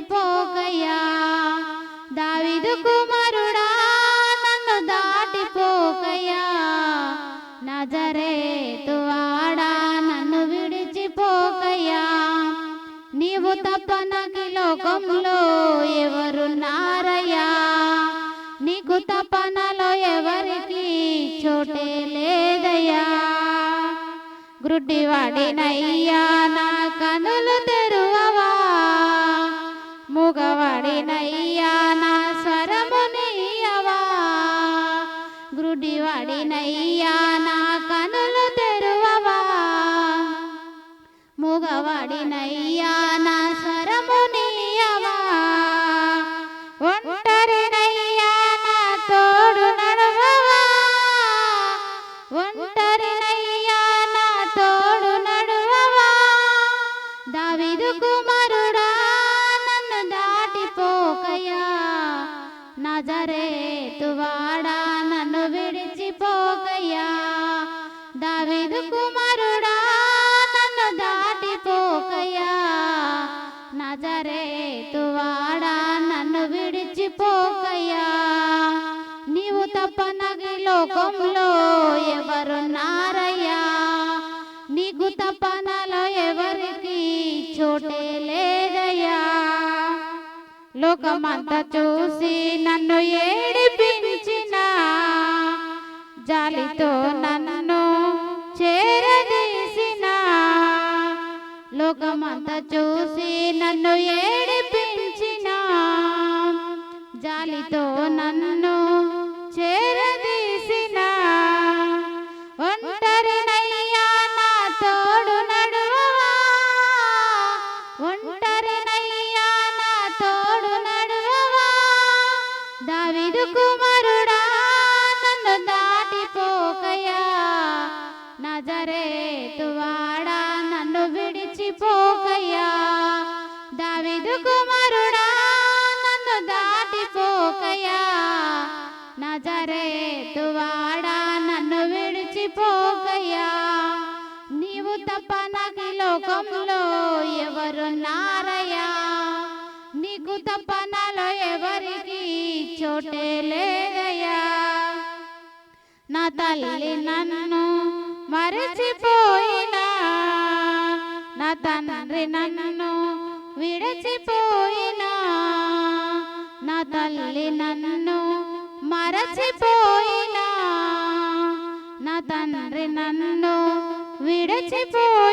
విడిచిపోకయ్యా దావిదు కుమారుడా నన్ను దాటిపోకయ్యా నజరేతువాడా నన్ను విడిచిపోకయ్యా నీవు తప్ప నాకు ఈ లోకంలో ఎవరున్నారయ్యా నీకు తపనలో ఎవరికి చోటే లేదయ్యా? గ్రుడ్డివాడినయ్యా నా కనులు తెరువా. మూగవాడినయ్యా నా స్వరము నీయవా గ్రుడ్డివాడినయ్యా నా కనులు తెరువవా? మూగవాడినయ్యా లోకంలో ఎవరున్నారయ్యా నీకు తపనలో ఎవరికి చోటే లేదయ్యా? లోకమంతా చూసి నన్ను ఏడిపించిన జాలితో నన్ను చేరదీసిన లోకమంతా చూసి నన్ను ఏడిపించిన జాలితో ఒంటరినయ్యా నా తోడు నడువవా? దావిదు కుమారుడా నన్ను దాటిపోకయ్యా నజరేతువాడా నన్ను విడిచిపోకయ్యా దావిదు కుమారుడా నన్ను దాటిపోకయ్యా నజరేతువాడా నన్ను విడిచిపోకయ్యా నీవు తప్ప నాకు లోకంలో తపనలో ఎవరికి చోటే లేదయ్యా నా తల్లి నన్ను మరచిపోయినా? నా తండ్రి నన్ను విడిచిపోయినా? నా తల్లి నన్ను మరచిపోయినా? నా తండ్రి నన్ను విడిచిపోయినా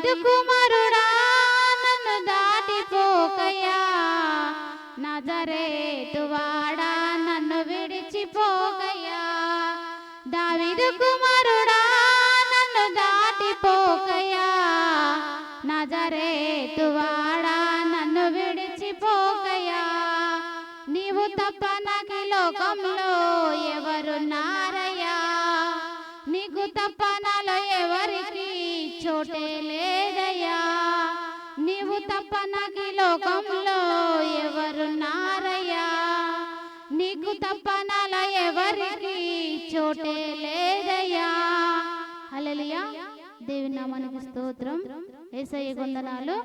దావిదు కుమారుడా నన్ను దాటిపోకయ్యా నజరేతువాడా నన్ను విడిచిపోకయ్యా. దావిదు కుమారుడా నన్ను దాటిపోకయ్యా నజరేతువాడా నన్ను విడిచిపోకయ్యా. నీవు తప్ప నాకు ఈ లోకంలో ఎవరున్నారయ్యా నీకు తప్ప నా చోటే లేదయ్యా. హల్లెలూయా. దేవి నామానికి స్తోత్రం. ఏసయ్య వందనాలు